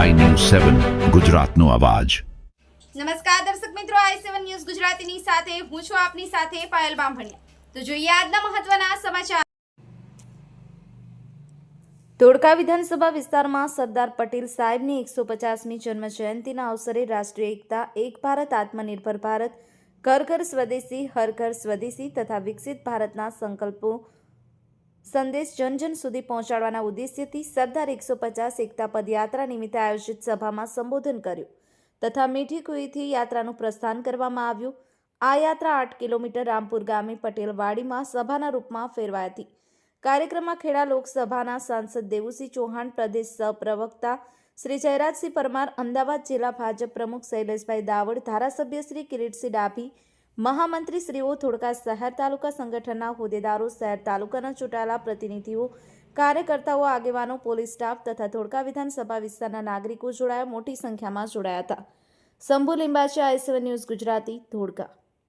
સેવન ગુજરાતનો અવાજ. નમસ્કાર દર્શક મિત્રો આઈ સેવન ન્યૂઝ ગુજરાતીની સાથે હું છું આપની સાથે પાયલ બામભણિયા. તો જોઈએ આજના મહત્વના સમાચાર. ધોળકા વિધાનસભા વિસ્તારમાં સરદાર પટેલ સાહેબની એકસો પચાસમી જન્મ જયંતિના અવસરે રાષ્ટ્રીય એકતા એક ભારત આત્મનિર્ભર ભારત ઘર ઘર સ્વદેશી હર ઘર સ્વદેશી તથા વિકસિત ભારતના સંકલ્પો સંદેશ જન જન સુધી પહોંચાડવાના ઉદ્દેશ્યથી સરદાર એકસો પચાસ એકતા પદયાત્રા નિમિત્તે આયોજિત સભામાં સંબોધન કર્યું. તથા મીઠી કુઈથી યાત્રાનું પ્રસ્થાન કરવામાં આવ્યું. આ યાત્રા આઠ કિલોમીટર રામપુર ગામે પટેલવાડીમાં સભાના રૂપમાં ફેરવાઈ હતી. કાર્યક્રમમાં ખેડા લોકસભાના સાંસદ દેવુસિંહ ચૌહાણ, પ્રદેશ સહપ્રવક્તા શ્રી જયરાજસિંહ પરમાર, અમદાવાદ જિલ્લા ભાજપ પ્રમુખ શૈલેષભાઈ દાવડ, ધારાસભ્ય શ્રી કિરીટસિંહ ડાભી મહામંત્રી શ્રીઓ ધોળકા શહેર તાલુકા સંગઠનના હોદ્દેદારો શહેર તાલુકાના ચૂંટાયેલા પ્રતિનિધિઓ, કાર્યકર્તાઓ, આગેવાનો, પોલીસ સ્ટાફ તથા ધોળકા વિધાનસભા વિસ્તારના નાગરિકો જોડાયા, મોટી સંખ્યામાં જોડાયા હતા. Shambhu Limbacha IC one news Gujarati, Dholka.